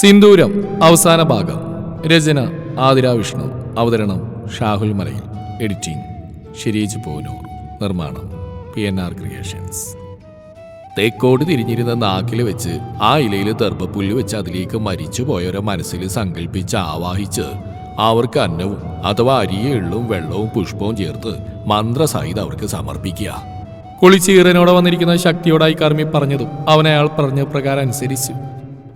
സിന്ദൂരം അവസാന ഭാഗം. രചന ആതിര വിഷ്ണു. അവതരണം ഷാഹുൽ മലയിൽ. എഡിറ്റിംഗ് ഷിരീജ് പോനൂർ. നിർമ്മാണം പി എൻ ആർ ക്രിയേഷൻസ്. തേക്കോട് തിരിഞ്ഞിരുന്ന നാക്കിൽ വെച്ച് ആ ഇലയിൽ ദർഭപ്പുല്ല് വെച്ച് അതിലേക്ക് മരിച്ചു പോയവരെ മനസ്സിൽ സങ്കല്പിച്ച് ആവാഹിച്ച് അവർക്ക് അന്നവും അഥവാ അരിയ എള്ളും വെള്ളവും പുഷ്പവും ചേർത്ത് മന്ത്രസഹിതം അവർക്ക് സമർപ്പിക്കുക. കുളിച്ചീറനോടെ വന്നിരിക്കുന്ന ശക്തിയോടായി കർമ്മി പറഞ്ഞതും അവനയാൾ പറഞ്ഞ പ്രകാരം അനുസരിച്ചു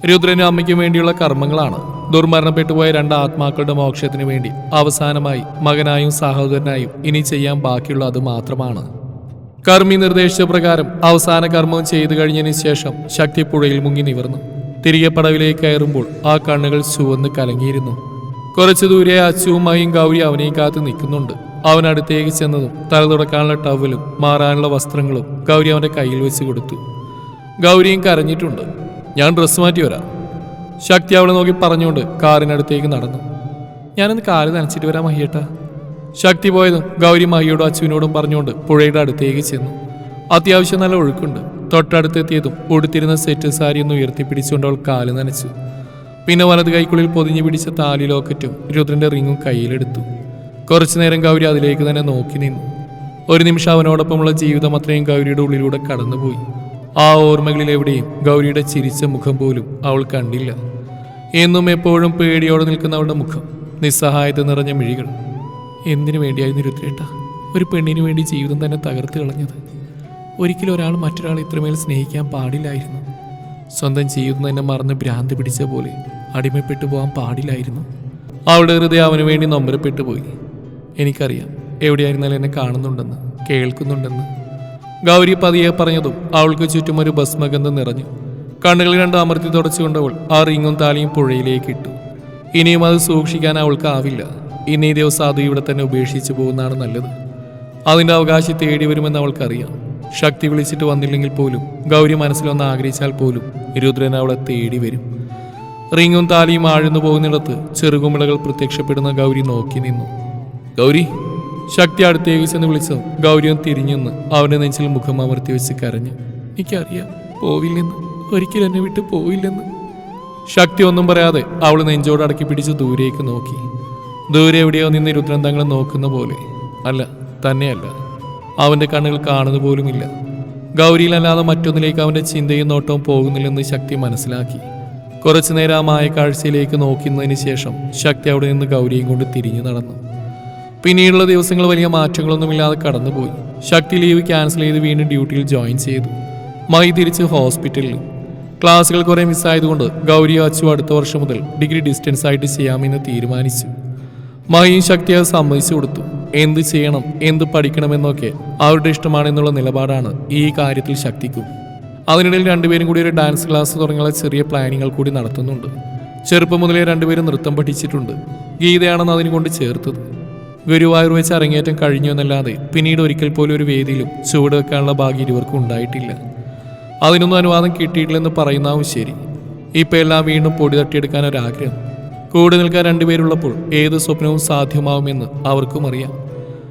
രുദ്രനും വേണ്ടിയുള്ള കർമ്മങ്ങളാണ്. ദുർമരണപ്പെട്ടുപോയ രണ്ട് ആത്മാക്കളുടെ മോക്ഷത്തിന് വേണ്ടി അവസാനമായി മകനായും സഹോദരനായും ഇനി ചെയ്യാൻ ബാക്കിയുള്ള അത് മാത്രമാണ്. കർമ്മി നിർദ്ദേശിച്ച പ്രകാരം അവസാന കർമ്മം ചെയ്തു കഴിഞ്ഞതിന് ശേഷം ശക്തി പുഴയിൽ മുങ്ങി നിവർന്നു. തിരികെ പടവിലേക്ക് കയറുമ്പോൾ ആ കണ്ണുകൾ ചുവന്ന് കലങ്ങിയിരുന്നു. കുറച്ചു ദൂരെ അച്ചുവുമായും ഗൗരി അവനെ കാത്ത് നിൽക്കുന്നുണ്ട്. അവൻ അടുത്തേക്ക് ചെന്നതും തല തുടക്കാനുള്ള ടവലും മാറാനുള്ള വസ്ത്രങ്ങളും ഗൗരി അവന്റെ കയ്യിൽ വെച്ച് കൊടുത്തു. ഗൗരിയും കരഞ്ഞിട്ടുണ്ട്. ഞാൻ ഡ്രസ്സ് മാറ്റി വരാം. ശക്തി അവളെ നോക്കി പറഞ്ഞുകൊണ്ട് കാറിനടുത്തേക്ക് നടന്നു. ഞാനൊന്ന് കാൽ നനച്ചിട്ട് വരാം മഹിയേട്ടാ. ശക്തി പോയതും ഗൗരി മഹിയോടും അച്ചുവിനോടും പറഞ്ഞുകൊണ്ട് പുഴയുടെ അടുത്തേക്ക് ചെന്നു. അത്യാവശ്യം നല്ല ഒഴുക്കുണ്ട്. തൊട്ടടുത്തെത്തിയതും ഉടുത്തിരുന്ന സെറ്റ് സാരി ഒന്ന് ഉയർത്തിപ്പിടിച്ചുകൊണ്ട് അവൾ കാൽ നനച്ചു. പിന്നെ വലത് കൈക്കുള്ളിൽ പൊതിഞ്ഞു പിടിച്ച താലി ലോക്കറ്റും രുദ്രന്റെ റിങ്ങും കയ്യിലെടുത്തു. കുറച്ചു നേരം ഗൗരി അതിലേക്ക് തന്നെ നോക്കി നിന്നു. ഒരു നിമിഷം അവനോടൊപ്പമുള്ള ജീവിതം അത്രയും ഗൗരിയുടെ ഉള്ളിലൂടെ കടന്നുപോയി. ആ ഓർമ്മകളിൽ എവിടെയും ഗൗരിയുടെ ചിരിച്ച മുഖം പോലും അവൾ കണ്ടില്ല. എന്നും എപ്പോഴും പേടിയോടെ നിൽക്കുന്ന അവളുടെ മുഖം നിസ്സഹായത നിറഞ്ഞ മിഴികൾ. എന്തിനു വേണ്ടിയായിരുന്നു രുദ്രേട്ട? ഒരു പെണ്ണിനു വേണ്ടി ജീവിതം തന്നെ തകർത്ത് കളഞ്ഞത്. ഒരിക്കലും ഒരാൾ മറ്റൊരാളെ ഇത്രമേൽ സ്നേഹിക്കാൻ പാടില്ലായിരുന്നു. സ്വന്തം ജീവിതം തന്നെ മറന്ന് ഭ്രാന്ത് പിടിച്ച പോലെ അടിമപ്പെട്ടു പോകാൻ പാടില്ലായിരുന്നു. അവളുടെ ഹൃദയം അവന് വേണ്ടി നൊമ്പരപ്പെട്ടു പോയി. എനിക്കറിയാം എവിടെയായിരുന്നാലും എന്നെ കാണുന്നുണ്ടെന്ന് കേൾക്കുന്നുണ്ടെന്ന്. ഗൗരി പതിയെ പറഞ്ഞതും അവൾക്ക് ചുറ്റും ഒരു ഭസ്മഗന്ധം നിറഞ്ഞു. കണ്ണുകൾ രണ്ട് അമർത്തി തുടച്ചുകൊണ്ടവൾ ആ റിങ്ങും താലിയും പുഴയിലേക്ക് ഇട്ടു. ഇനിയും അത് സൂക്ഷിക്കാൻ അവൾക്കാവില്ല ഇനി ദിവസം അത് ഇവിടെ തന്നെ ഉപേക്ഷിച്ചു പോകുന്നതാണ് നല്ലത്. അതിന്റെ അവകാശം തേടി വരുമെന്ന് അവൾക്കറിയാം. ശക്തി വിളിച്ചിട്ട് വന്നില്ലെങ്കിൽ പോലും ഗൗരി മനസ്സിലൊന്ന് ആഗ്രഹിച്ചാൽ പോലും രുദ്രൻ അവളെ തേടി വരും. റിങ്ങും താലിയും ആഴ്ന്നു പോകുന്നിടത്ത് ചെറുകുമിളകൾ പ്രത്യക്ഷപ്പെടുന്ന ഗൗരി നോക്കി നിന്നു. ഗൗരി ശക്തി അടുത്തേക്ക് ചെന്ന് വിളിച്ചു ഗൗരിയും തിരിഞ്ഞെന്ന് അവന്റെ നെഞ്ചിൽ മുഖം അമർത്തി വെച്ച് കരഞ്ഞു. എനിക്കറിയാം പോവില്ലെന്ന്. ഒരിക്കലും എന്നെ വിട്ട് പോവില്ലെന്ന്. ശക്തി ഒന്നും പറയാതെ അവൾ നെഞ്ചോട് അടക്കി പിടിച്ച് ദൂരേക്ക് നോക്കി. ദൂരെ എവിടെയോ നിന്ന് രുദ്രൻ തങ്ങളെ നോക്കുന്ന പോലെ. അല്ല തന്നെയല്ല. അവന്റെ കണ്ണുകൾ കാണുന്ന പോലുമില്ല. ഗൗരിയിലല്ലാതെ മറ്റൊന്നിലേക്ക് അവന്റെ ചിന്തയും നോട്ടവും പോകുന്നില്ലെന്ന് ശക്തി മനസ്സിലാക്കി. കുറച്ചു നേരം ആ മായ കാഴ്ചയിലേക്ക് നോക്കുന്നതിന് ശേഷം ശക്തി അവിടെ നിന്ന് ഗൗരിയും കൊണ്ട് തിരിഞ്ഞു നടന്നു. പിന്നീടുള്ള ദിവസങ്ങൾ വലിയ മാറ്റങ്ങളൊന്നുമില്ലാതെ കടന്നുപോയി. ശക്തി ലീവ് ക്യാൻസൽ ചെയ്ത് വീണ്ടും ഡ്യൂട്ടിയിൽ ജോയിൻ ചെയ്തു. മൈ തിരിച്ച് ഹോസ്പിറ്റലിൽ. ക്ലാസ്സുകൾ കുറേ മിസ്സായതുകൊണ്ട് ഗൗരി അച്ചു അടുത്ത വർഷം മുതൽ ഡിഗ്രി ഡിസ്റ്റൻസ് ആയിട്ട് ചെയ്യാമെന്ന് തീരുമാനിച്ചു. മൈയും ശക്തി അത് സമ്മതിച്ചു കൊടുത്തു. എന്ത് ചെയ്യണം എന്ത് പഠിക്കണമെന്നൊക്കെ അവരുടെ ഇഷ്ടമാണെന്നുള്ള നിലപാടാണ് ഈ കാര്യത്തിൽ ശക്തിക്കും. അതിനിടയിൽ രണ്ടുപേരും കൂടി ഒരു ഡാൻസ് ക്ലാസ് തുടങ്ങിയുള്ള ചെറിയ പ്ലാനിങ്ങൾ കൂടി നടത്തുന്നുണ്ട്. ചെറുപ്പം മുതലേ രണ്ടുപേരും നൃത്തം പഠിച്ചിട്ടുണ്ട്. ഗീതയാണെന്ന് അതിനുകൊണ്ട് ചേർത്തത്. ഗുരുവായൂർ വെച്ച് അരങ്ങേറ്റം കഴിഞ്ഞു എന്നല്ലാതെ പിന്നീട് ഒരിക്കൽ പോലും ഒരു വേദിയിലും ചുവട് വെക്കാനുള്ള ഭാഗ്യം ഇരുവർക്കും ഉണ്ടായിട്ടില്ല. അതിനൊന്നും അനുവാദം കിട്ടിയിട്ടില്ലെന്ന് പറയുന്നാവും ശരി. ഇപ്പം എല്ലാം വീണ്ടും പൊടി തട്ടിയെടുക്കാൻ ഒരാഗ്രഹം. കൂടെ നിൽക്കാൻ രണ്ടുപേരുള്ളപ്പോൾ ഏത് സ്വപ്നവും സാധ്യമാവുമെന്ന് അവർക്കും അറിയാം.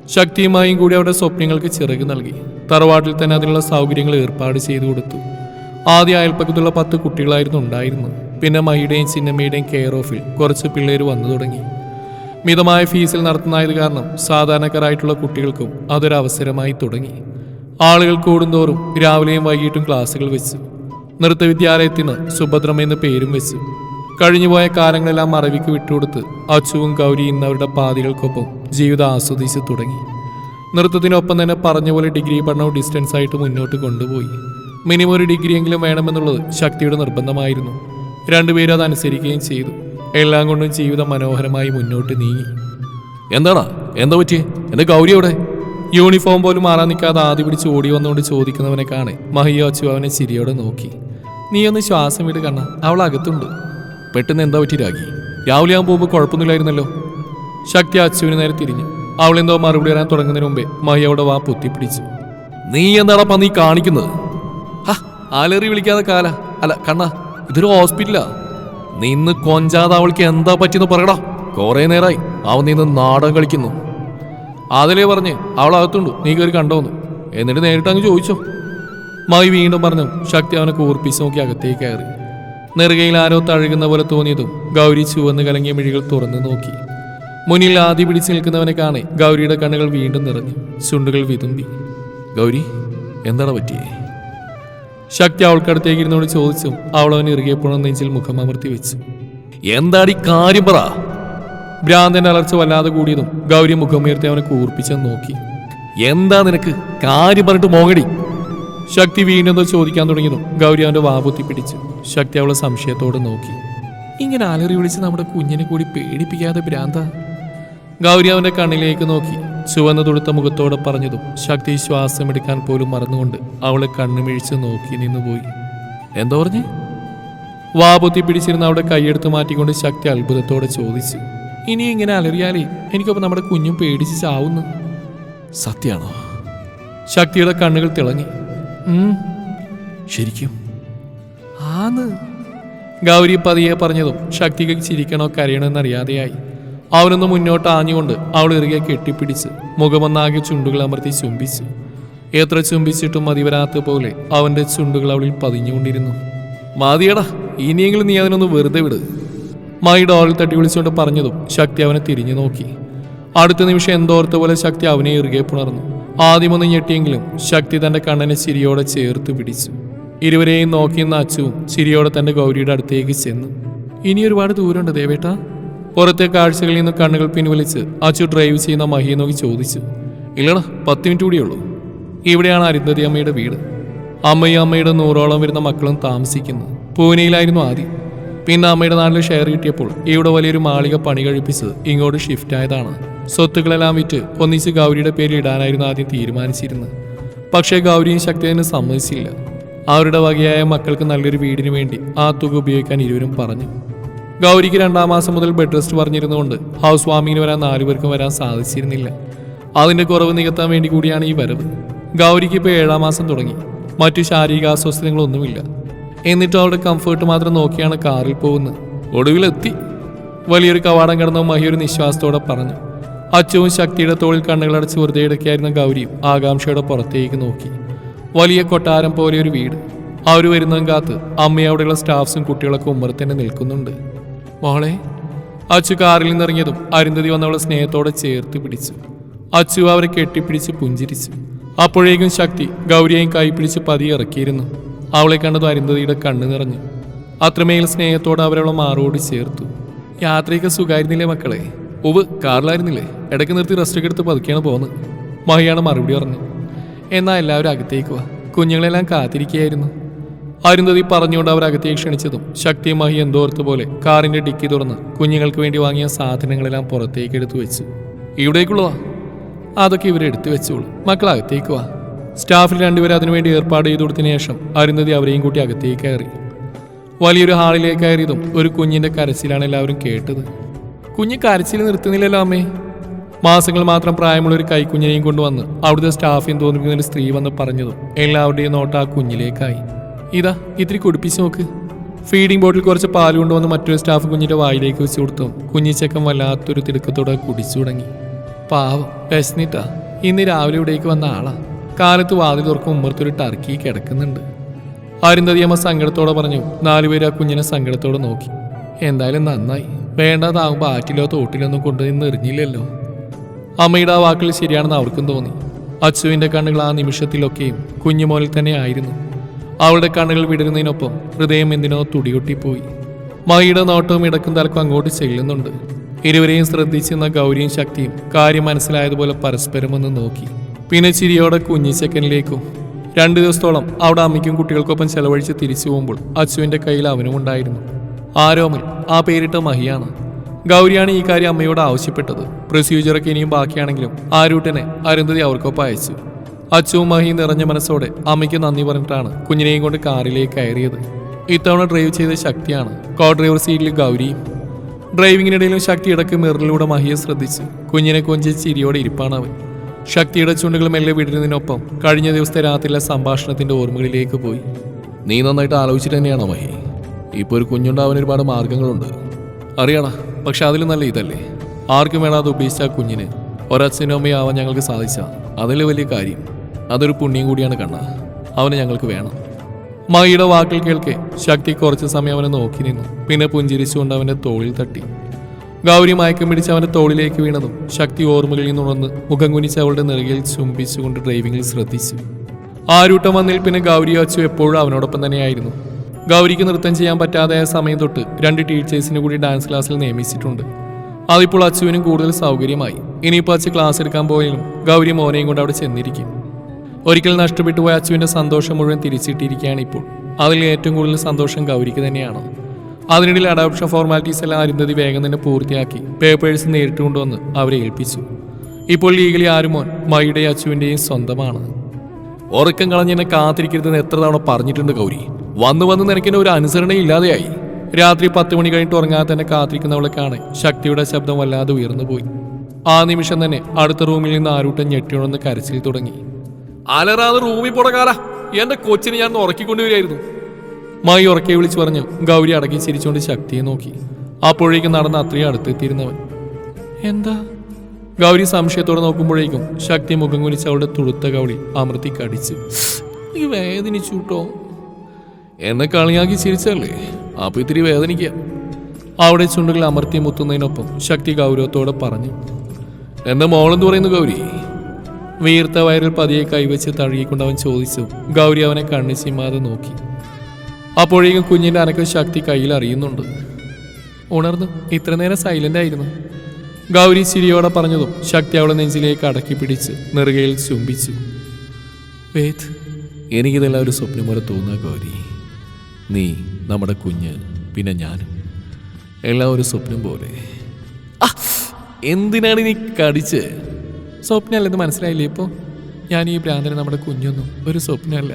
ശക്തിയുമായും കൂടി അവരുടെ സ്വപ്നങ്ങൾക്ക് ചിറക് നൽകി. തറവാട്ടിൽ തന്നെ അതിനുള്ള സൗകര്യങ്ങൾ ഏർപ്പാട് ചെയ്തു കൊടുത്തു. ആദ്യ അയൽപ്പക്കത്തുള്ള പത്ത് കുട്ടികളായിരുന്നു ഉണ്ടായിരുന്നത്. പിന്നെ മയുടെയും ചിന്നമ്മയുടെയും കെയർ ഓഫിൽ കുറച്ച് പിള്ളേർ വന്നു തുടങ്ങി. മിതമായ ഫീസിൽ നടത്തുന്നതായത് കാരണം സാധാരണക്കാരായിട്ടുള്ള കുട്ടികൾക്കും അതൊരവസരമായി തുടങ്ങി. ആളുകൾ കൂടുന്തോറും രാവിലെയും വൈകിട്ടും ക്ലാസ്സുകൾ വെച്ചു. നൃത്തവിദ്യാലയത്തിന് സുഭദ്രം എന്ന പേരും വെച്ചു. കഴിഞ്ഞുപോയ കാലങ്ങളെല്ലാം മറവിക്ക് വിട്ടുകൊടുത്ത് അച്ചുവും ഗൗരി ഇന്നവരുടെ പാതികൾക്കൊപ്പം ജീവിതം ആസ്വദിച്ച് തുടങ്ങി. നൃത്തത്തിനൊപ്പം തന്നെ പറഞ്ഞ പോലെ ഡിഗ്രി പഠനവും ഡിസ്റ്റൻസ് ആയിട്ട് മുന്നോട്ട് കൊണ്ടുപോയി. മിനിമം ഒരു ഡിഗ്രിയെങ്കിലും വേണമെന്നുള്ളത് ശക്തിയുടെ നിർബന്ധമായിരുന്നു. രണ്ടുപേരും അത് അനുസരിക്കുകയും ചെയ്തു. എല്ലാം കൊണ്ടും ജീവിതം മനോഹരമായി മുന്നോട്ട് നീങ്ങി. എന്താടാ? എന്താ പറ്റിയേ? എന്റെ ഗൗരി എവിടെ? യൂണിഫോം പോലും മാറാൻ നിൽക്കാതെ ആദ്യ പിടിച്ച് ഓടി വന്നുകൊണ്ട് ചോദിക്കുന്നവനെ കാണെ. മഹിയോ അച്ചു അവനെ ചിരിയോടെ നോക്കി. നീ ഒന്ന് ശ്വാസം വിട് കണ്ണ. അവൾ അകത്തുണ്ട്. പെട്ടെന്ന് എന്താ പറ്റി രാഗി? രാവിലെ ആകുമ്പോൾ പോകുമ്പോൾ കുഴപ്പമൊന്നുമില്ലായിരുന്നല്ലോ. ശക്തി അച്ചുവിന് നേരെ തിരിഞ്ഞു. അവളെന്തോ മറുപടി വരാൻ തുടങ്ങുന്നതിന് മുമ്പേ മഹിയോടെ വാ പൊത്തിപ്പിടിച്ചു നീ എന്താടാ നീ കാണിക്കുന്നത്? ഹ, അലറി വിളിക്കാതെ കാല. അല്ല കണ്ണ ഇതൊരു ഹോസ്പിറ്റലാ. നിന്ന് കൊഞ്ചാതെ അവൾക്ക് എന്താ പറ്റിയെന്ന് പറയടാ. കുറെ നേരായി അവൻ നിന്ന് നാടകം കളിക്കുന്നു. അതിലേ പറഞ്ഞ് അവൾ അകത്തുണ്ടു. നീ കയറി കണ്ടോന്ന് എന്നിട്ട് നേരിട്ട് അങ്ങ് ചോദിച്ചോ. മായി വീണ്ടും പറഞ്ഞു. ശക്തി അവനെ കൂർപ്പിച്ച് നോക്കി അകത്തേക്ക് കയറി. നെറുകയിൽ ആരോ തഴുകുന്ന പോലെ തോന്നിയതും ഗൗരി ചുവന്ന് കലങ്ങിയ മിഴികൾ തുറന്നു നോക്കി. മുന്നിൽ ആദ്യ പിടിച്ച് നിൽക്കുന്നവനെ കാണെ ഗൗരിയുടെ കണ്ണുകൾ വീണ്ടും നിറഞ്ഞു. ചുണ്ടുകൾ വിതുമ്പി. ഗൗരി എന്താണ് പറ്റിയേ? ശക്തി അവൾക്കടുത്തേക്ക് ഇരുന്നോട് ചോദിച്ചു. അവൾ അവൻ ഇറുകിയപ്പോഴും നെഞ്ചിൽ മുഖം അമർത്തി വെച്ചു. എന്താടി കാര്യം പറ. ഭ്രാന്തന്റെ അലർച്ച വല്ലാതെ കൂടിയതും ഗൗരി മുഖമുയർത്തി അവനെ കൂർപ്പിച്ചെന്ന് നോക്കി. എന്താ നിനക്ക്? കാര്യം പറഞ്ഞിട്ട് മോങ്ങടി ശക്തി വീണ്ടും എന്തോ ചോദിക്കാൻ തുടങ്ങിയതും ഗൗരി അവന്റെ വാപുത്തി പിടിച്ചു. ശക്തി അവളെ സംശയത്തോടെ നോക്കി. ഇങ്ങനെ അലറി വിളിച്ച് നമ്മുടെ കുഞ്ഞിനെ കൂടി പേടിപ്പിക്കാതെ ഭ്രാന്ത. ഗൗരി അവന്റെ കണ്ണിലേക്ക് നോക്കി. ചുവന്ന തുടുത്ത മുഖത്തോടെ പറഞ്ഞതും ശക്തി ശ്വാസം എടുക്കാൻ പോലും മറന്നുകൊണ്ട് അവളെ കണ്ണുമിഴിച്ച് നോക്കി നിന്നുപോയി. എന്താ പറഞ്ഞേ? വാപൊത്തി പിടിച്ചിരുന്ന അവിടെ കൈയെടുത്ത് മാറ്റിക്കൊണ്ട് ശക്തി അത്ഭുതത്തോടെ ചോദിച്ചു. ഇനി ഇങ്ങനെ അലറിയാലേ? എനിക്കൊപ്പം നമ്മുടെ കുഞ്ഞും പേടിച്ച് ചാവുന്നു. സത്യാണോ? ശക്തിയുടെ കണ്ണുകൾ തിളങ്ങി. ശരിക്കും? ആന്ന്. ഗൗരി പതിയെ പറഞ്ഞതും ശക്തിക്ക് ചിരിക്കണോ കരയണോ എന്നറിയാതെയായി. അവനൊന്ന് മുന്നോട്ട് ആഞ്ഞുകൊണ്ട് അവൾ ഇറുകെ കെട്ടിപ്പിടിച്ച് മുഖമൊന്നാകെ ചുണ്ടുകൾ അമർത്തി ചുംബിച്ചു. എത്ര ചുംബിച്ചിട്ടും മതി വരാത്ത പോലെ അവന്റെ ചുണ്ടുകൾ അവളിൽ പതിഞ്ഞുകൊണ്ടിരുന്നു. മാതിയടാ ഇനിയെങ്കിലും നീ അതിനൊന്ന് വെറുതെ വിട്. മായി ഡോറിൽ തട്ടി വിളിച്ചുകൊണ്ട് പറഞ്ഞതും ശക്തി അവനെ തിരിഞ്ഞു നോക്കി. അടുത്ത നിമിഷം എന്തോർത്ത പോലെ ശക്തി അവനെ ഇറുകെ പുണർന്നു. ആദ്യമൊന്ന് ഞെട്ടിയെങ്കിലും ശക്തി തന്റെ കണ്ണനെ ചിരിയോടെ ചേർത്ത് പിടിച്ചു. ഇരുവരെയും നോക്കിയെന്ന അച്ചുവും ചിരിയോടെ തന്റെ ഗൗരിയുടെ അടുത്തേക്ക് ചെന്നു. ഇനി ഒരുപാട് ദൂരമുണ്ട് ദേവേട്ട. പുറത്തെ കാഴ്ചകളിൽ നിന്ന് കണ്ണുകൾ പിൻവലിച്ച് അച്ചു ഡ്രൈവ് ചെയ്യുന്ന മഹിയെ നോക്കി ചോദിച്ചു ഇല്ലടാ പത്ത് മിനിറ്റ് കൂടിയുള്ളൂ ഇവിടെയാണ് അരുന്ധതി അമ്മയുടെ വീട്. അമ്മയും അമ്മയുടെ നൂറോളം വരുന്ന മക്കളും താമസിക്കുന്നു. പൂനെയിലായിരുന്നു ആദ്യം. പിന്നെ അമ്മയുടെ നാട്ടിൽ ഷെയർ കിട്ടിയപ്പോൾ ഇവിടെ വലിയൊരു മാളിക പണി കഴിപ്പിച്ച് ഇങ്ങോട്ട് ഷിഫ്റ്റ് ആയതാണ്. സ്വത്തുക്കളെല്ലാം വിറ്റ് ഒന്നിച്ച് ഗൗരിയുടെ പേരിൽ ഇടാനായിരുന്നു ആദ്യം തീരുമാനിച്ചിരുന്നത്. പക്ഷേ ഗൗരിയും ശക്തിയതിന് സമ്മതിച്ചില്ല. അവരുടെ വകയായ മക്കൾക്ക് നല്ലൊരു വീടിനു വേണ്ടി ആ തുക ഉപയോഗിക്കാൻ ഇരുവരും പറഞ്ഞു. ഗൗരിക്ക് രണ്ടാം മാസം മുതൽ ബെഡ് റെസ്റ്റ് പറഞ്ഞിരുന്നുകൊണ്ട് ഹൗസ് വാമിങ്ങിന് വരാൻ നാലുപേർക്കും വരാൻ സാധിച്ചിരുന്നില്ല. അതിന്റെ കുറവ് നികത്താൻ വേണ്ടി കൂടിയാണ് ഈ വരവ്. ഗൗരിക്ക് ഇപ്പോൾ ഏഴാം മാസം തുടങ്ങി. മറ്റു ശാരീരിക അസ്വസ്ഥതകളൊന്നുമില്ല. എന്നിട്ട് അവളുടെ കംഫർട്ട് മാത്രം നോക്കിയാണ് കാറിൽ പോകുന്നത്. ഒടുവിലെത്തി. വലിയൊരു കവാടം കടന്ന മഹി ഒരു നിശ്വാസത്തോടെ പറഞ്ഞു. അച്ഛവും ശക്തിയുടെ തോളിൽ കണ്ണുകളടച്ച് വെറുതെ ഇടയ്ക്കായിരുന്ന ഗൗരിയും ആകാംക്ഷയുടെ പുറത്തേക്ക് നോക്കി. വലിയ കൊട്ടാരം പോലെ ഒരു വീട്. അവർ വരുന്നതും കാത്ത് അമ്മയോടെയുള്ള സ്റ്റാഫ്സും കുട്ടികളൊക്കെ ഉമ്മറത്തന്നെ നിൽക്കുന്നുണ്ട്. മോളെ അച്ചു കാറിൽ നിന്നിറങ്ങിയതും അരുന്ധതി വന്നവളെ സ്നേഹത്തോടെ ചേർത്ത് പിടിച്ചു. അച്ചു അവരെ കെട്ടിപ്പിടിച്ച് പുഞ്ചിരിച്ചു. അപ്പോഴേക്കും ശക്തി ഗൗരിയെയും കൈപിടിച്ച് പതി ഇറക്കിയിരുന്നു. അവളെ കണ്ടത് അരുന്ധതിയുടെ കണ്ണു നിറഞ്ഞു. അത്രമേൽ സ്നേഹത്തോടെ അവരവളെ മാറോട് ചേർത്തു. യാത്രയൊക്കെ സുഖമായിരുന്നില്ലേ മക്കളെ? ഉവ് കാറിലായിരുന്നില്ലേ? ഇടയ്ക്ക് നിർത്തി റെസ്റ്റൊക്കെ എടുത്ത് പതുക്കെയാണ് പോകുന്നത് മഹിയാണ് മറുപടി പറഞ്ഞു എന്നാൽ എല്ലാവരും അകത്തേക്ക് വാ. കുഞ്ഞുങ്ങളെല്ലാം കാത്തിരിക്കുകയായിരുന്നു. അരുന്ധതി പറഞ്ഞുകൊണ്ട് അവർ അകത്തേക്ക് ക്ഷണിച്ചതും ശക്തിയുമായി എന്തോർത്ത് പോലെ കാറിന്റെ ഡിക്കി തുറന്ന് കുഞ്ഞുങ്ങൾക്ക് വേണ്ടി വാങ്ങിയ സാധനങ്ങളെല്ലാം പുറത്തേക്ക് എടുത്തു വെച്ചു. ഇവിടേക്കുള്ളതാ അതൊക്കെ ഇവരെ എടുത്തു വെച്ചോളൂ. മക്കൾ അകത്തേക്ക് വാ. സ്റ്റാഫിൽ രണ്ടുപേരും അതിനുവേണ്ടി ഏർപ്പാട് ചെയ്തു കൊടുത്തതിന് ശേഷം അരുന്ധതി അവരെയും കൂട്ടി അകത്തേക്ക് കയറി. വലിയൊരു ഹാളിലേക്ക് കയറിയതും ഒരു കുഞ്ഞിന്റെ കരച്ചിലാണ് എല്ലാവരും കേട്ടത്. കുഞ്ഞ് കരച്ചിൽ നിർത്തുന്നില്ലല്ലോ അമ്മേ. മാസങ്ങൾ മാത്രം പ്രായമുള്ള ഒരു കൈക്കുഞ്ഞിനെയും കൊണ്ടുവന്ന് അവിടുത്തെ സ്റ്റാഫിന് തോന്നിപ്പിക്കുന്ന ഒരു സ്ത്രീ വന്ന് പറഞ്ഞതും എല്ലാവരുടെയും നോട്ട് ആ കുഞ്ഞിലേക്കായി. ഇതാ ഇത്തിരി കുടിപ്പിച്ച് നോക്ക്. ഫീഡിംഗ് ബോട്ടിൽ കുറച്ച് പാൽ കൊണ്ടുവന്ന് മറ്റൊരു സ്റ്റാഫ് കുഞ്ഞിന്റെ വായിലേക്ക് വെച്ച് കൊടുത്തു. കുഞ്ഞിച്ചക്കൻ വല്ലാത്തൊരു തിടുക്കത്തോടെ കുടിച്ചു തുടങ്ങി. പാവം വിശന്നിട്ടാ ഇന്ന് രാവിലെ ഇവിടേക്ക് വന്ന ആളാ. കാലത്ത് വാതിൽ തുറക്കും ഉമ്മർത്തൊരു ടർക്കി കിടക്കുന്നുണ്ട്. അരുന്ധതിയമ്മ സങ്കടത്തോടെ പറഞ്ഞു നാലുപേര് ആ കുഞ്ഞിനെ സങ്കടത്തോടെ നോക്കി. എന്തായാലും നന്നായി. വേണ്ടതാകുമ്പോൾ ആറ്റിലോ തോട്ടിലൊന്നും കൊണ്ടുവന്ന് എറിഞ്ഞില്ലല്ലോ. അമ്മയുടെ ആ വാക്കുകൾ ശരിയാണെന്ന് അവർക്കും തോന്നി. അച്ചുവിന്റെ കണ്ണുകൾ ആ നിമിഷത്തിലൊക്കെയും കുഞ്ഞുമോനിൽ തന്നെ ആയിരുന്നു. അവളുടെ കണ്ണുകൾ വിടരുന്നതിനൊപ്പം ഹൃദയം എന്തിനോ തുടിയൊട്ടിപ്പോയി. മഹിയുടെ നോട്ടവും ഇടക്കും തലക്കും അങ്ങോട്ട് ചെല്ലുന്നുണ്ട്. ഇരുവരെയും ശ്രദ്ധിച്ചിരുന്ന ഗൗരിയും ശക്തിയും കാര്യം മനസ്സിലായതുപോലെ പരസ്പരം ഒന്ന് നോക്കി. പിന്നെ ചിരിയോടെ കുഞ്ഞിച്ചക്കനിലേക്കും രണ്ടു ദിവസത്തോളം അവിടെ അമ്മയ്ക്കും കുട്ടികൾക്കൊപ്പം ചെലവഴിച്ച് തിരിച്ചു പോകുമ്പോൾ അച്ചുവിന്റെ കയ്യിൽ അവനും ഉണ്ടായിരുന്നു. ആരോമൽ ആ പേരിട്ട മഹിയാണ്. ഗൗരിയാണ് ഈ കാര്യം അമ്മയോട് ആവശ്യപ്പെട്ടത്. പ്രൊസീജിയറൊക്കെ ഇനിയും ബാക്കിയാണെങ്കിലും ആ റൂട്ടിനെ അരുന്ധതി അവർക്കൊപ്പം അയച്ചു. അച്ചുവും നിറഞ്ഞ മനസ്സോടെ അമ്മയ്ക്ക് നന്ദി പറഞ്ഞിട്ടാണ് കുഞ്ഞിനെയും കൊണ്ട് കാറിലേക്ക് കയറിയത്. ഇത്തവണ ഡ്രൈവ് ചെയ്ത ശക്തിയാണ്. കോ ഡ്രൈവർ സീറ്റിൽ ഗൗരിയും ഡ്രൈവിങ്ങിനിടയിലും ശക്തി ഇടയ്ക്ക് മിററിലൂടെ മഹിയെ ശ്രദ്ധിച്ച് കുഞ്ഞിനെ കൊഞ്ചി ചിരിയോടെ ഇരിപ്പാണ് അവൻ. ശക്തിയുടെ ചുണ്ടുകൾ മെല്ലെ വിടുന്നതിനൊപ്പം കഴിഞ്ഞ ദിവസത്തെ രാത്രിയിലെ സംഭാഷണത്തിന്റെ ഓർമ്മകളിലേക്ക് പോയി. നീ നന്നായിട്ട് ആലോചിച്ചിട്ട് തന്നെയാണോ മഹി? ഇപ്പോൾ ഒരു കുഞ്ഞുണ്ടാവാൻ ഒരുപാട് മാർഗങ്ങളുണ്ട്. അറിയണ പക്ഷെ അതിലും നല്ല ഇതല്ലേ? ആർക്കും വേണാതെ ഉപേക്ഷിച്ച കുഞ്ഞിന് ഒരച്ഛനും അമ്മയും ഞങ്ങൾക്ക് സാധിച്ച അതിൽ വലിയ കാര്യം. അതൊരു പുണ്യം കൂടിയാണ് കണ്ണ. അവനെ ഞങ്ങൾക്ക് വേണം. മഹിയുടെ വാക്കിൽ കേൾക്കെ ശക്തി കുറച്ച് സമയം അവനെ നോക്കി നിന്നു. പിന്നെ പുഞ്ചിരിച്ചുകൊണ്ട് അവന്റെ തോളിൽ തട്ടി. ഗൗരി മയക്കം പിടിച്ച് അവന്റെ തോളിലേക്ക് വീണതും ശക്തി ഓർമ്മകളിൽ നിന്നുണർന്ന് മുഖം കുനിച്ച് അവളുടെ നെറുകയിൽ ചുംബിച്ചുകൊണ്ട് ഡ്രൈവിംഗിൽ ശ്രദ്ധിച്ചു. ആരൂട്ടം വന്നിൽ പിന്നെ ഗൗരി അച്ചു എപ്പോഴും അവനോടൊപ്പം തന്നെയായിരുന്നു. ഗൗരിക്ക് നൃത്തം ചെയ്യാൻ പറ്റാതായ സമയം തൊട്ട് രണ്ട് ടീച്ചേഴ്സിനെ കൂടി ഡാൻസ് ക്ലാസ്സിൽ നിയമിച്ചിട്ടുണ്ട്. അതിപ്പോൾ അച്ചുവിനും കൂടുതൽ സൗകര്യമായി. ഇനിയിപ്പോൾ അച്ചു ക്ലാസ് എടുക്കാൻ പോയാലും ഗൗരി മോനെയും കൊണ്ട് അവിടെ ചെന്നിരിക്കും. ഒരിക്കൽ നഷ്ടപ്പെട്ടു പോയ അച്ചുവിന്റെ സന്തോഷം മുഴുവൻ തിരിച്ചിട്ടിരിക്കുകയാണ് ഇപ്പോൾ. അതിൽ ഏറ്റവും കൂടുതൽ സന്തോഷം ഗൗരിക്ക് തന്നെയാണ്. അതിനിടയിൽ അഡോപ്ഷൻ ഫോർമാലിറ്റീസ് എല്ലാം അരുന്നതി വേഗം തന്നെ പൂർത്തിയാക്കി പേപ്പേഴ്സ് നേരിട്ട് കൊണ്ടുവന്ന് അവരെ ഏൽപ്പിച്ചു. ഇപ്പോൾ ലീഗലി ആരുമോൻ മയുടെ അച്ചുവിന്റെയും സ്വന്തമാണ്. ഉറക്കം കളഞ്ഞ് എന്നെ കാത്തിരിക്കരുതെന്ന് എത്ര തവണ പറഞ്ഞിട്ടുണ്ട് ഗൗരി. വന്നു വന്ന് നിനക്കിന് ഒരു അനുസരണ ഇല്ലാതെയായി. രാത്രി പത്ത് മണി കഴിഞ്ഞിട്ട് ഉറങ്ങാതെ തന്നെ കാത്തിരിക്കുന്നവളെ കാണെ ശക്തിയുടെ ശബ്ദം വല്ലാതെ ഉയർന്നുപോയി. ആ നിമിഷം തന്നെ അടുത്ത റൂമിൽ നിന്ന് ആരൂട്ടം ഞെട്ടിയോണെന്ന് കരച്ചിൽ തുടങ്ങി. അലറാതെ റൂമിൽ പോടക്കാല എന്റെ കൊച്ചിനെ ഞാൻ ഉറക്കിക്കൊണ്ടുവരായിരുന്നു മായി ഉറക്കെ വിളിച്ചു പറഞ്ഞു ഗൗരി അടക്കി ചിരിച്ചുകൊണ്ട് ശക്തിയെ നോക്കി. അപ്പോഴേക്കും നടന്ന് അത്രയും അടുത്തെത്തിയിരുന്നവൻ. എന്താ? ഗൗരി സംശയത്തോടെ നോക്കുമ്പോഴേക്കും ശക്തി മുഖം കുനിച്ച് അവളുടെ തുടുത്ത കവളി അമൃത്തി കടിച്ച്. ഈ വേദനിച്ചു കേട്ടോ എന്നെ കളിയാക്കി ചിരിച്ചല്ലേ? അപ്പൊ ഇത്തിരി വേദനിക്കുക അവിടെ ചുണ്ടുകൾ അമർത്തി മുത്തുന്നതിനൊപ്പം ശക്തി ഗൗരവത്തോടെ പറഞ്ഞു. എന്റെ മോളെന്ന് പറയുന്നു ഗൗരി? വീർത്ത വയറിൽ പതിയെ കൈവച്ച് തഴുകിക്കൊണ്ട് അവൻ ചോദിച്ചു ഗൗരി അവനെ കണ്ണു ചിമ്മാതെ നോക്കി. അപ്പോഴേക്കും കുഞ്ഞിന്റെ അനക്ക ശക്തി കയ്യിൽ അറിയുന്നുണ്ട്. ഉണർന്നു ഇത്ര നേരം സൈലന്റ് ആയിരുന്നു. ഗൗരി ചിരിയോടെ പറഞ്ഞതും ശക്തി അവളെ നെഞ്ചിലേക്ക് അടക്കി പിടിച്ച് നെറുകയിൽ ചുംബിച്ചു. വേദ് എനിക്കിതെല്ലാം ഒരു സ്വപ്നം പോലെ തോന്നുക ഗൗരി. നീ നമ്മുടെ കുഞ്ഞ് പിന്നെ ഞാനും. എല്ലാം ഒരു സ്വപ്നം പോലെ. എന്തിനാണ് നീ കടിച്ച് സ്വപ്നമല്ലെന്ന് മനസ്സിലായില്ലേ ഇപ്പോൾ ഞാൻ ഈ ഭ്രാന്തന് നമ്മുടെ കുഞ്ഞൊന്നും ഒരു സ്വപ്നമല്ല.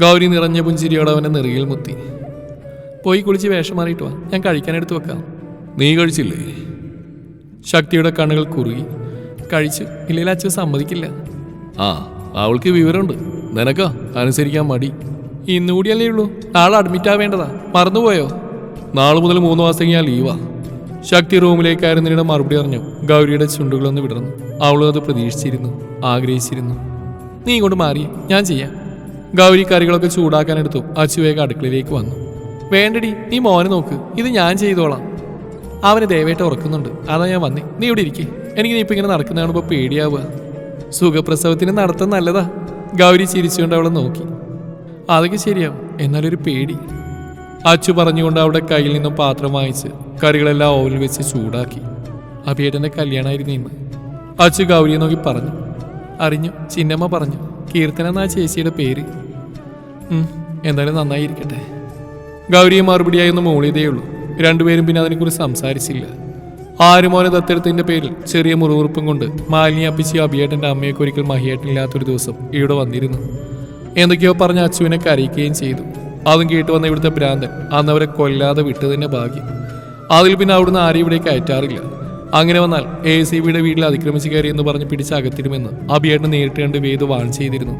ഗൗരി നിറഞ്ഞ പുഞ്ചിരിയോടെ അവനെ നെറുകയിൽ മുത്തി. പോയി കുളിച്ച് വേഷം മാറിയിട്ട് വാ. ഞാൻ കഴിക്കാനെടുത്ത് വെക്കാം. നീ കഴിച്ചില്ലേ? ശക്തിയുടെ കണ്ണുകൾ കുറുകി. കഴിച്ചു. ഇല്ലെങ്കിൽ അച്ഛൻ സമ്മതിക്കില്ല. ആ അവൾക്ക് വിവരമുണ്ട്. നിനക്കോ അനുസരിക്കാൻ മടി. ഇന്നുകൂടിയല്ലേ ഉള്ളൂ. നാളെ അഡ്മിറ്റ് ആവേണ്ടതാ. മറന്നുപോയോ? നാളെ മുതൽ മൂന്ന് മാസത്തേക്ക് ഞാൻ ലീവാ ശക്തി റൂമിലേക്കായിരുന്നതിയുടെ മറുപടി അറിഞ്ഞു. ഗൗരിയുടെ ചുണ്ടുകളൊന്ന് വിടർന്നു. അവളും അത് പ്രതീക്ഷിച്ചിരുന്നു. ആഗ്രഹിച്ചിരുന്നു. നീ ഇങ്ങോട്ട് മാറി. ഞാൻ ചെയ്യാം. ഗൗരി കറികളൊക്കെ ചൂടാക്കാനെടുത്തു എടുത്തു. വേഗം അടുക്കളയിലേക്ക് വന്നു. വേണ്ടടി. നീ മോനെ നോക്ക്. ഇത് ഞാൻ ചെയ്തോളാം. അവന് ദയവായിട്ട് ഉറക്കുന്നുണ്ട്. അതാ ഞാൻ വന്നേ. നീ ഇവിടെ ഇരിക്കേ. എനിക്ക് നീ ഇപ്പം ഇങ്ങനെ നടക്കുന്ന കാണുമ്പോൾ പേടിയാവുക. സുഖപ്രസവത്തിന് നടത്തം നല്ലതാ. ഗൗരി ചിരിച്ചുകൊണ്ട് അവളെ നോക്കി. അതൊക്കെ ശരിയാവും. എന്നാലൊരു പേടി. അച്ചു പറഞ്ഞുകൊണ്ട് അവിടെ കയ്യിൽ നിന്നും പാത്രം വാങ്ങിച്ച് കറികളെല്ലാം ഓവനിൽ വെച്ച് ചൂടാക്കി. അഭിയേട്ടന്റെ കല്യാണമായിരുന്നു ഇന്ന്. അച്ചു ഗൗരിയെ നോക്കി പറഞ്ഞു. അറിഞ്ഞു. ചിന്നമ്മ പറഞ്ഞു. കീർത്തന എന്നാ ചേച്ചിയുടെ പേര്. എന്തായാലും നന്നായിരിക്കട്ടെ. ഗൗരിയെ മറുപടിയായി ഒന്ന് മൂളിയതേയുള്ളൂ രണ്ടുപേരും പിന്നെ അതിനെക്കുറിച്ച് സംസാരിച്ചില്ല. ആരുമോനെ ദത്തെടുത്തതിന്റെ പേരിൽ ചെറിയ മുറിവുറുപ്പും കൊണ്ട് മാലിനി അപ്പിച്ചി അഭിയേട്ടന്റെ അമ്മയൊക്കെ ഒരിക്കൽ മഹിയേട്ടനില്ലാത്തൊരു ദിവസം ഇവിടെ വന്നിരുന്നു. എന്തൊക്കെയോ പറഞ്ഞ് അച്ചുവിനെ കരയിക്കുകയും ചെയ്തു. അതും കേട്ട് വന്ന ഇവിടുത്തെ ഭ്രാന്തൻ അന്ന് അവരെ കൊല്ലാതെ വിട്ടതിന്റെ ഭാഗ്യം. അതിൽ പിന്നെ അവിടുന്ന് ആരെയും ഇവിടെ കയറ്റാറില്ല അങ്ങനെ വന്നാൽ എ സി ബിയുടെ വീട്ടിൽ അതിക്രമിച്ച് കയറി എന്ന് പറഞ്ഞ് പിടിച്ച് അകത്തിരുമെന്ന് അഭിയേട്ടൻ നേരിട്ട് കണ്ട് വേദ് വാൺ ചെയ്തിരുന്നു.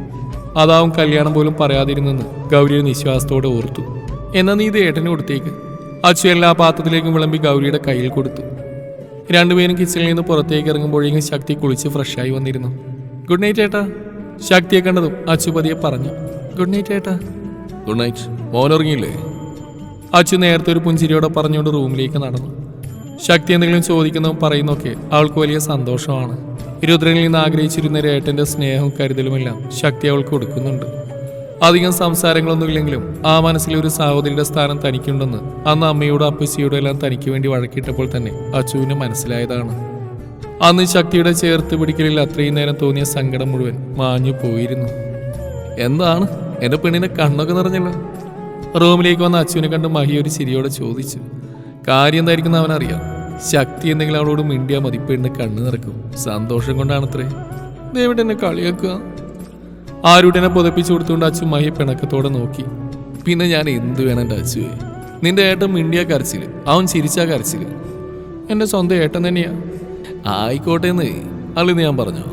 അതാവും കല്യാണം പോലും പറയാതിരുന്നെന്ന് ഗൗരിയുടെ നിശ്വാസത്തോടെ ഓർത്തു. എന്നാ നീ ഇത് ഏട്ടന് കൊടുത്തേക്ക്? അച്ചു എല്ലാ പാത്രത്തിലേക്കും വിളമ്പി ഗൗരിയുടെ കയ്യിൽ കൊടുത്തു. രണ്ടുപേരും കിച്ചണിൽ നിന്ന് പുറത്തേക്ക് ഇറങ്ങുമ്പോഴേക്കും ശക്തി കുളിച്ച് ഫ്രഷായി വന്നിരുന്നു. ഗുഡ് നൈറ്റ് ഏട്ടാ. ശക്തിയെ കണ്ടതും അച്ചു പതിയെ പറഞ്ഞു. ഗുഡ് നൈറ്റ് ഏട്ടാ. ഗുഡ് നൈറ്റ് മോനുറങ്ങിയില്ലേ അച്ചു നേരത്തെ ഒരു പുഞ്ചിരിയോടെ പറഞ്ഞുകൊണ്ട് റൂമിലേക്ക് നടന്നു. ശക്തി എന്തെങ്കിലും ചോദിക്കുന്നതും പറയുന്നൊക്കെ അവൾക്ക് വലിയ സന്തോഷമാണ്. രുദ്രനിൽ നിന്ന് ആഗ്രഹിച്ചിരുന്ന രേട്ടന്റെ സ്നേഹവും കരുതലുമെല്ലാം ശക്തി അവൾക്ക് കൊടുക്കുന്നുണ്ട്. അധികം സംസാരങ്ങളൊന്നുമില്ലെങ്കിലും ആ മനസ്സിൽ ഒരു സഹോദരിയുടെ സ്ഥാനം തനിക്കുണ്ടെന്ന് അന്ന് അമ്മയോടും അപ്പച്ചിയോടും എല്ലാം തനിക്ക് വേണ്ടി വഴക്കിട്ടപ്പോൾ തന്നെ അച്ചുവിന് മനസ്സിലായതാണ്. അന്ന് ശക്തിയുടെ ചേർത്ത് പിടിക്കലിൽ അത്രയും നേരം തോന്നിയ സങ്കടം മുഴുവൻ മാഞ്ഞു പോയിരുന്നു എന്താണ്? എന്റെ പെണ്ണിനെ കണ്ണൊക്കെ നിറഞ്ഞല്ലോ. റൂമിലേക്ക് വന്ന അച്ചുവിനെ കണ്ട് മഹി ഒരു ചിരിയോടെ ചോദിച്ചു കാര്യം എന്തായിരിക്കും അവനറിയാം. ശക്തി എന്തെങ്കിലും അവളോട് മിണ്ടിയാ മതി പെണ്ണ് കണ്ണു നിറക്കും. സന്തോഷം കൊണ്ടാണത്രേ. ദൈവം എന്നെ കളിയാക്കുക. ആരുടനെ പുതപ്പിച്ചു കൊടുത്തുകൊണ്ട് അച്ചു മഹി പിണക്കത്തോടെ നോക്കി. പിന്നെ ഞാൻ എന്ത് വേണം എന്റെ അച്ചുവേ? നിന്റെ ഏട്ടൻ മിണ്ടിയാ കരച്ചിൽ. അവൻ ചിരിച്ചാ കരച്ചിൽ. എന്റെ സ്വന്തം ഏട്ടൻ തന്നെയാ. ആയിക്കോട്ടെ എന്ന് അല്ലെന്ന് ഞാൻ പറഞ്ഞോ.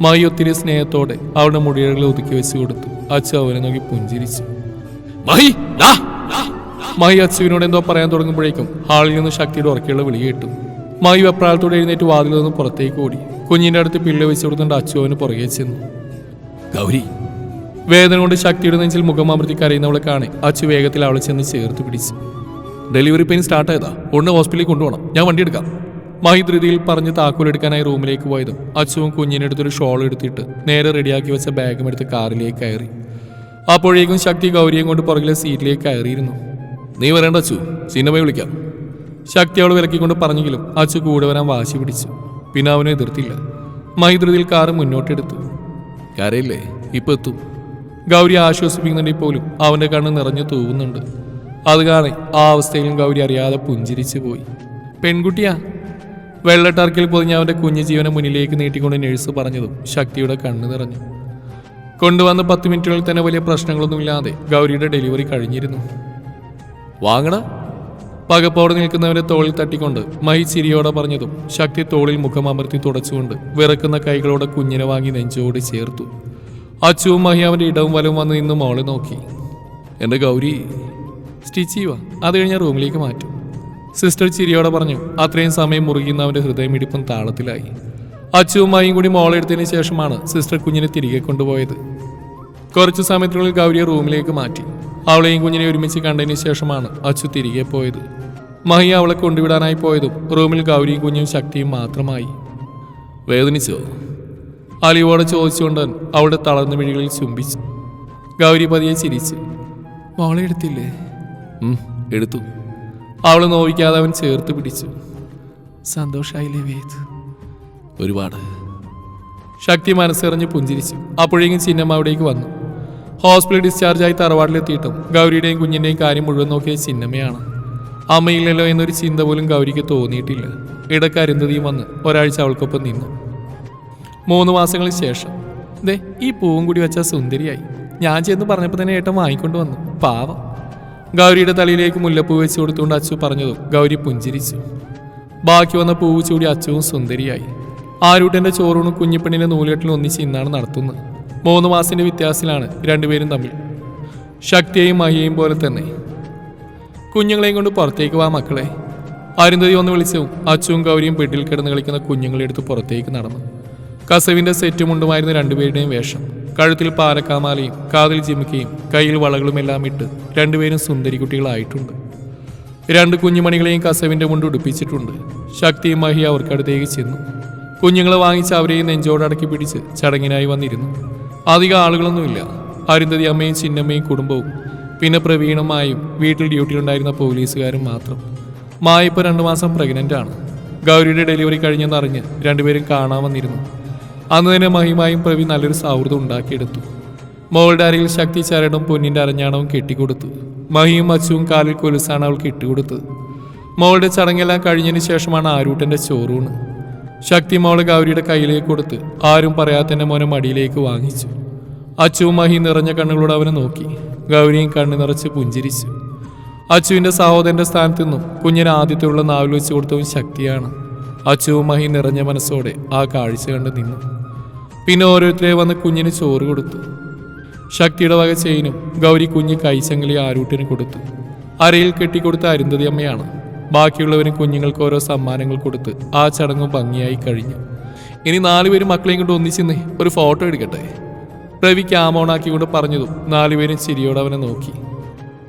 മായി ഒത്തിരി സ്നേഹത്തോടെ അവളുടെ മുടിയഴകൾ ഒതുക്കി വെച്ച് കൊടുത്തു. അച്ചു അവനെ നോക്കി പുഞ്ചിരിച്ചു. മഹി. മഹി അച്ചുവിനോട് എന്തോ പറയാൻ തുടങ്ങുമ്പോഴേക്കും ഹാളിൽ നിന്ന് ശക്തിയുടെ ഉറക്കെയുള്ള വിളി കേട്ടു. മഹി വെപ്രാളത്തോടെ എഴുന്നേറ്റ് വാതിൽ നിന്ന് പുറത്തേക്ക് ഓടി. കുഞ്ഞിന്റെ അടുത്ത് പിള്ള വെച്ച് കൊടുത്തുകൊണ്ട് അച്ചു അവന് പുറകെ ചെന്നു. ഗൗരി. വേദന കൊണ്ട് ശക്തിയുടെ നെഞ്ചിൽ മുഖമമർത്തി കരയുന്നവളെ കാണി അച്ചു വേഗത്തിൽ അവളെ ചെന്ന് ചേർത്ത് പിടിച്ചു. ഡെലിവറി പെയിൻ സ്റ്റാർട്ട് ആയതാ. ഒന്ന് ഹോസ്പിറ്റലിൽ കൊണ്ടുപോകണം. ഞാൻ വണ്ടി എടുക്കാം. മഹി ധൃതിയിൽ പറഞ്ഞ് താക്കോലെടുക്കാനായി റൂമിലേക്ക് പോയതും അച്ചുവും കുഞ്ഞിനെടുത്തൊരു ഷോൾ എടുത്തിട്ട് നേരെ റെഡിയാക്കി വെച്ച ബാഗും എടുത്ത് കാറിലേക്ക് കയറി. അപ്പോഴേക്കും ശക്തി ഗൗരിയും കൊണ്ട് പുറകിലെ സീറ്റിലേക്ക് കയറിയിരുന്നു. നീ വരേണ്ട അച്ചു സിനിമയെ വിളിക്കാം. ശക്തി അവൾ വിലക്കിക്കൊണ്ട് പറഞ്ഞെങ്കിലും അച്ചു കൂടെ വരാൻ വാശി പിടിച്ചു. പിന്നെ അവനെ എതിർത്തില്ല. മൈദ്രുതിയിൽ കാറ് മുന്നോട്ടെടുത്തു. കരയില്ലേ ഇപ്പൊ എത്തും. ഗൗരി ആശ്വസിപ്പിക്കുന്നുണ്ടെങ്കിൽ പോലും അവന്റെ കണ്ണ് നിറഞ്ഞു തൂവുന്നുണ്ട്. അത് കാണെ ആ അവസ്ഥയിലും ഗൗരി അറിയാതെ പുഞ്ചിരിച്ചു പോയി. പെൺകുട്ടിയാ. വെള്ളട്ടർക്കിൽ പൊതിഞ്ഞ അവന്റെ കുഞ്ഞു ജീവനെ മുന്നിലേക്ക് നീട്ടിക്കൊണ്ട് നഴ്സ് പറഞ്ഞതും ശക്തിയുടെ കണ്ണ് നിറഞ്ഞു. കൊണ്ടുവന്ന പത്ത് മിനിറ്റുകളിൽ തന്നെ വലിയ പ്രശ്നങ്ങളൊന്നുമില്ലാതെ ഗൗരിയുടെ ഡെലിവറി കഴിഞ്ഞിരുന്നു. വാങ്ങണ? പകപ്പോടെ നിൽക്കുന്നവരെ തോളിൽ തട്ടിക്കൊണ്ട് മൈ ചിരിയോടെ പറഞ്ഞതും ശക്തി തോളിൽ മുഖം അമർത്തി തുടച്ചുകൊണ്ട് വിറക്കുന്ന കൈകളോടെ കുഞ്ഞിനെ വാങ്ങി നെഞ്ചോട് ചേർത്തു. അച്ചുവും മഹി അവന്റെ ഇടവും വലവും വന്ന് നിന്ന് മോളെ നോക്കി. എന്റെ ഗൗരി. സ്റ്റിച്ച് ചെയ്യുക അത് കഴിഞ്ഞാൽ റൂമിലേക്ക് മാറ്റും. സിസ്റ്റർ ചിരിയോടെ പറഞ്ഞു അത്രയും സമയം മുറുകിയുന്ന അവന്റെ ഹൃദയമിടിപ്പും താളത്തിലായി. അച്ചുവും മഹിയും കൂടി മോളെടുത്തതിന് ശേഷമാണ് സിസ്റ്റർ കുഞ്ഞിനെ തിരികെ കൊണ്ടുപോയത്. കുറച്ചു സമയത്തിനുള്ളിൽ ഗൗരിയെ റൂമിലേക്ക് മാറ്റി. അവളെയും കുഞ്ഞിനെ ഒരുമിച്ച് കണ്ടതിന് ശേഷമാണ് അച്ചു തിരികെ പോയത്. മഹി അവളെ കൊണ്ടുവിടാനായി പോയതും റൂമിൽ ഗൗരിയും കുഞ്ഞും ശക്തിയും മാത്രമായി. വേദനിച്ചോ? അലിവോടെ ചോദിച്ചുകൊണ്ട് അവളുടെ തളർന്ന മിഴികളിൽ ചുംബിച്ചു. ഗൗരി പതിയെ ചിരിച്ചു. മോളെ എടുത്തില്ലേ? എടുത്തു. അവൾ നോവിക്കാതെ അവൻ ചേർത്ത് പിടിച്ചു. സന്തോഷായില്ലേ വേദ്? ഒരുപാട്. ശക്തി മനസ്സെറിഞ്ഞ് പുഞ്ചിരിച്ചു. അപ്പോഴേക്കും സിനിമ അവിടേക്ക് വന്നു. ഹോസ്പിറ്റൽ ഡിസ്ചാർജായി തറവാട്ടിലെത്തിയിട്ടും ഗൗരിയുടെയും കുഞ്ഞിന്റെയും കാര്യം മുഴുവൻ നോക്കിയ സിനിമയാണ് അമ്മയില്ലല്ലോ എന്നൊരു ചിന്ത പോലും ഗൗരിക്ക് തോന്നിയിട്ടില്ല. ഇടക്കരുന്തതിയും വന്ന് ഒരാഴ്ച അവൾക്കൊപ്പം നിന്നു. മൂന്ന് മാസങ്ങൾക്ക് ശേഷം ദേ ഈ പൂവും കൂടി വെച്ചാൽ സുന്ദരിയായി. ഞാൻ ചെന്ന് പറഞ്ഞപ്പോൾ തന്നെ ഏട്ടൻ വാങ്ങിക്കൊണ്ട് വന്നു. പാവം. ഗൗരിയുടെ തലയിലേക്ക് മുല്ലപ്പൂ വെച്ച് കൊടുത്തുകൊണ്ട് അച്ചു പറഞ്ഞതും ഗൗരി പുഞ്ചിരിച്ചു. ബാക്കി വന്ന പൂവ് ചൂടി അച്ചുവും സുന്ദരിയായി. ആരൂട്ടന്റെ ചോറൂണും കുഞ്ഞിപ്പണിന്റെ നൂലുകെട്ടിൽ ഒന്നിച്ച് ഇന്നാണ് നടത്തുന്നത്. മൂന്ന് മാസത്തിന്റെ വ്യത്യാസത്തിലാണ് രണ്ടുപേരും തമ്മിൽ. ശക്തിയെയും മഹിയെയും പോലെ തന്നെ. കുഞ്ഞുങ്ങളെയും കൊണ്ട് പുറത്തേക്ക് വാ മക്കളെ. അരുന്ധതി ഒന്ന് വിളിച്ചും അച്ചുവും ഗൗരിയും ബെഡിൽ കിടന്ന് കളിക്കുന്ന കുഞ്ഞുങ്ങളെ എടുത്ത് പുറത്തേക്ക് നടന്നു. കസവിന്റെ സെറ്റും മുണ്ടുമായിരുന്ന രണ്ടുപേരുടെയും വേഷം. കഴുത്തിൽ പാലക്കാമാലയും കാതിൽ ജിമിക്കയും കയ്യിൽ വളകളും എല്ലാം ഇട്ട് രണ്ടുപേരും സുന്ദരിക്കുട്ടികളായിട്ടുണ്ട് രണ്ട് കുഞ്ഞുമണികളെയും കസവിന്റെ മുണ്ട് ഉടുപ്പിച്ചിട്ടുണ്ട്. ശക്തിയും മഹി അവർക്കടുത്തേക്ക് ചെന്നു. കുഞ്ഞുങ്ങളെ വാങ്ങിച്ച് അവരെയും നെഞ്ചോടടക്കി പിടിച്ച് ചടങ്ങിനായി വന്നിരുന്നു. അധികം ആളുകളൊന്നുമില്ല. അരുന്ധതി അമ്മയും ചിന്നമ്മയും കുടുംബവും പിന്നെ പ്രവീണമായും വീട്ടിൽ ഡ്യൂട്ടിയിലുണ്ടായിരുന്ന പോലീസുകാരും മാത്രം. മായ ഇപ്പോൾ രണ്ടു മാസം പ്രഗ്നന്റ് ആണ്. ഗൗരിയുടെ ഡെലിവറി കഴിഞ്ഞെന്നറിഞ്ഞ് രണ്ടുപേരും കാണാൻ വന്നിരുന്നു. അന്ന് തന്നെ മഹിമായും പ്രവി നല്ലൊരു സൗഹൃദം ഉണ്ടാക്കിയെടുത്തു. മോളുടെ അരയിൽ ശക്തി ചരടും പൊന്നിന്റെ അരഞ്ഞാണവും കെട്ടിക്കൊടുത്തു. മഹിയും അച്ചുവും കാലിൽ കൊലുസാണ് അവൾക്ക് ഇട്ടുകൊടുത്തത്. മോളുടെ ചടങ്ങെല്ലാം കഴിഞ്ഞതിന് ശേഷമാണ് ആരൂട്ടന്റെ ചോറൂണ്. ശക്തി മോളെ ഗൗരിയുടെ കയ്യിലേക്ക് കൊടുത്ത് ആരും പറയാത്തന്നെ മോനെ മടിയിലേക്ക് വാങ്ങിച്ചു. അച്ചുവും മഹി നിറഞ്ഞ കണ്ണുകളോട് അവനെ നോക്കി. ഗൗരിയും കണ്ണു നിറച്ച് പുഞ്ചിരിച്ചു. അച്ചുവിന്റെ സഹോദരന്റെ സ്ഥാനത്ത് നിന്നും കുഞ്ഞിന് ആദ്യത്തെയുള്ള നാവിൽ വെച്ച് കൊടുത്തവൻ ശക്തിയാണ്. അച്ചുവും മഹി നിറഞ്ഞ മനസ്സോടെ ആ കാഴ്ച കണ്ട് നിന്നു. പിന്നെ ഓരോരുത്തരെ വന്ന് കുഞ്ഞിന് ചോറ് കൊടുത്തു. ശക്തിയുടെ വക ചെയിനും ഗൗരി കുഞ്ഞ് കൈശങ്കലി ആരൂട്ടിന് കൊടുത്തു. അരയിൽ കെട്ടിക്കൊടുത്ത അരുന്ധതി അമ്മയാണ് ബാക്കിയുള്ളവരും കുഞ്ഞുങ്ങൾക്ക് ഓരോ സമ്മാനങ്ങൾ കൊടുത്ത് ആ ചടങ്ങ് ഭംഗിയായി കഴിഞ്ഞു. ഇനി നാലുപേരും മക്കളെയും കൊണ്ട് ഒന്നിച്ചെന്ന് ഒരു ഫോട്ടോ എടുക്കട്ടെ? രവി ക്യാമോണാക്കിക്കൊണ്ട് പറഞ്ഞതും നാലുപേരും ചിരിയോടെ അവനെ നോക്കി.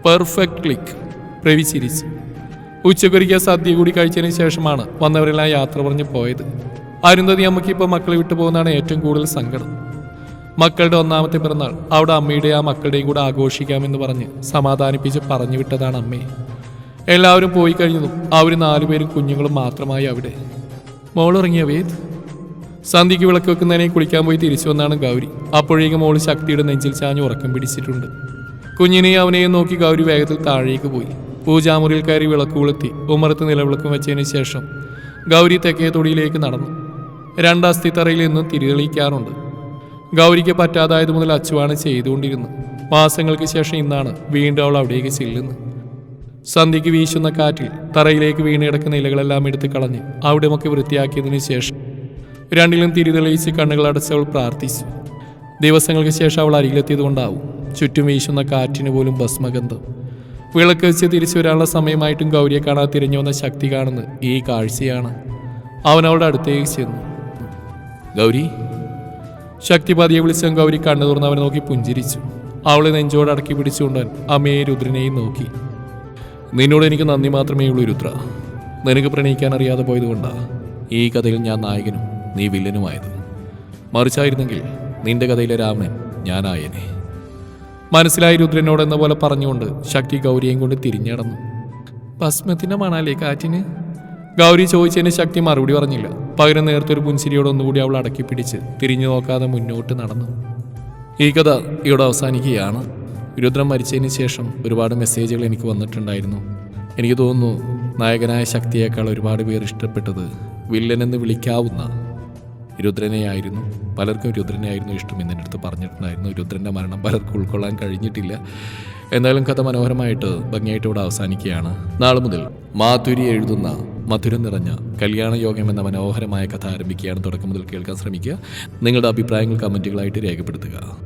Perfect click. രവി ചിരിച്ചു. ഉച്ചക്കൊരിക്കൽ സദ്യ കൂടി കഴിച്ചതിന് ശേഷമാണ് വന്നവരെല്ലാം യാത്ര പറഞ്ഞ് പോയത്. അരുന്ധതി അമ്മയ്ക്ക് ഇപ്പോൾ മക്കളെ വിട്ടു പോകുന്നതാണ് ഏറ്റവും കൂടുതൽ സങ്കടം. മക്കളുടെ ഒന്നാമത്തെ പിറന്നാൾ. അവിടെ അമ്മയുടെ ആ മക്കളുടെയും കൂടെ ആഘോഷിക്കാമെന്ന് പറഞ്ഞ് സമാധാനിപ്പിച്ച് പറഞ്ഞു വിട്ടതാണ് അമ്മയെ. എല്ലാവരും പോയി കഴിഞ്ഞതും അവർ നാലുപേരും കുഞ്ഞുങ്ങളും മാത്രമായി അവിടെ. മോളിറങ്ങിയ വേദ്? സന്ധ്യയ്ക്ക് വിളക്ക് വെക്കുന്നതിനെ കുളിക്കാൻ പോയി തിരിച്ചു വന്നാണ് ഗൗരി. അപ്പോഴേക്കും മോൾ ശക്തിയുടെ നെഞ്ചിൽ ചാഞ്ഞ് ഉറക്കം പിടിച്ചിട്ടുണ്ട്. കുഞ്ഞിനെയും അവനെയും നോക്കി ഗൗരി വേഗത്തിൽ താഴേക്ക് പോയി. പൂജാമുറിയിൽ കയറി വിളക്ക് കൊളുത്തി ഉമ്മറത്ത് നിലവിളക്കും വെച്ചതിന് ശേഷം ഗൗരി തെക്കേ തൊടിയിലേക്ക് നടന്നു. രണ്ട് അസ്ഥിത്തറയിൽ നിന്നും തിരിതെളിക്കാറുണ്ട്. ഗൗരിക്ക് പറ്റാതായത് മുതൽ അച്ചുവാണ് ചെയ്തുകൊണ്ടിരുന്നത്. മാസങ്ങൾക്ക് ശേഷം ഇന്നാണ് വീണ്ടും അവൾ അവിടേക്ക് ചെല്ലുന്നത്. സന്ധ്യയ്ക്ക് വീശുന്ന കാറ്റിൽ തറയിലേക്ക് വീണ് കിടക്കുന്ന ഇലകളെല്ലാം എടുത്ത് കളഞ്ഞ് അവിടെയൊക്കെ വൃത്തിയാക്കിയതിന് ശേഷം രണ്ടിലും തിരിതെളിയിച്ച് കണ്ണുകൾ അടച്ചവൾ പ്രാർത്ഥിച്ചു. ദിവസങ്ങൾക്ക് ശേഷം അവൾ അരികിലെത്തിയതുകൊണ്ടാവും ചുറ്റും വീശുന്ന കാറ്റിന് പോലും ഭസ്മഗന്ധം. വിളക്ക് വെച്ച് തിരിച്ചു വരാനുള്ള സമയമായിട്ടും ഗൗരിയെ കാണാതെ തിരിഞ്ഞു വന്ന ശക്തി കാണുന്നത് ഈ കാഴ്ചയാണ്. അവൻ അവളുടെ അടുത്തേക്ക് ചെന്നു. ഗൗരി? ശക്തി പതിയെ വിളിച്ച ഗൗരി കണ്ണു തുറന്ന് അവനെ നോക്കി പുഞ്ചിരിച്ചു. അവളെ നെഞ്ചോട് അടക്കി പിടിച്ചുകൊണ്ട് അമ്മയെ രുദ്രനെയും നോക്കി. നിന്നോട് എനിക്ക് നന്ദി മാത്രമേ ഉള്ളൂ രുദ്ര. നിനക്ക് പ്രണയിക്കാൻ അറിയാതെ പോയതുകൊണ്ടാണ് ഈ കഥയിൽ ഞാൻ നായകനും നീ വില്ലനുമായത്. മറിച്ചായിരുന്നെങ്കിൽ നിന്റെ കഥയിലെ രാവണൻ ഞാനായേനെ. മനസ്സിലായി രുദ്രനോട് എന്ന പോലെ പറഞ്ഞുകൊണ്ട് ശക്തി ഗൗരിയെയും കൊണ്ട് തിരിഞ്ഞടന്നു ഭസ്മത്തിന്റെ മണാലേ കാറ്റിന്? ഗൗരി ചോദിച്ചതിന് ശക്തി മറുപടി പറഞ്ഞില്ല. പകരം നേർത്തൊരു പുൻസിരിയോട് ഒന്നുകൂടി അവൾ അടക്കി പിടിച്ച് തിരിഞ്ഞു നോക്കാതെ മുന്നോട്ട് നടന്നു. ഈ കഥ ഇവിടെ അവസാനിക്കുകയാണ്. രുദ്രൻ മരിച്ചതിന് ശേഷം ഒരുപാട് മെസ്സേജുകൾ എനിക്ക് വന്നിട്ടുണ്ടായിരുന്നു. എനിക്ക് തോന്നുന്നു നായകനായ ശക്തിയേക്കാൾ ഒരുപാട് പേർ ഇഷ്ടപ്പെട്ടത് വില്ലനെന്ന് വിളിക്കാവുന്ന രുദ്രനെയായിരുന്നു പലർക്കും രുദ്രനെയായിരുന്നു ഇഷ്ടം എന്ന് അടുത്ത് പറഞ്ഞിട്ടുണ്ടായിരുന്നു. രുദ്രന്റെ മരണം പലർക്കും ഉൾക്കൊള്ളാൻ കഴിഞ്ഞിട്ടില്ല. എന്തായാലും കഥ മനോഹരമായിട്ട് ഭംഗിയായിട്ട് ഇവിടെ അവസാനിക്കുകയാണ്. നാളെ മുതൽ മാധുരി എഴുതുന്ന മധുരം നിറഞ്ഞ കല്യാണ യോഗം എന്ന മനോഹരമായ കഥ ആരംഭിക്കുകയാണ്. തുടക്കം മുതൽ കേൾക്കാൻ ശ്രമിക്കുക. നിങ്ങളുടെ അഭിപ്രായങ്ങൾ കമന്റുകളായിട്ട് രേഖപ്പെടുത്തുക.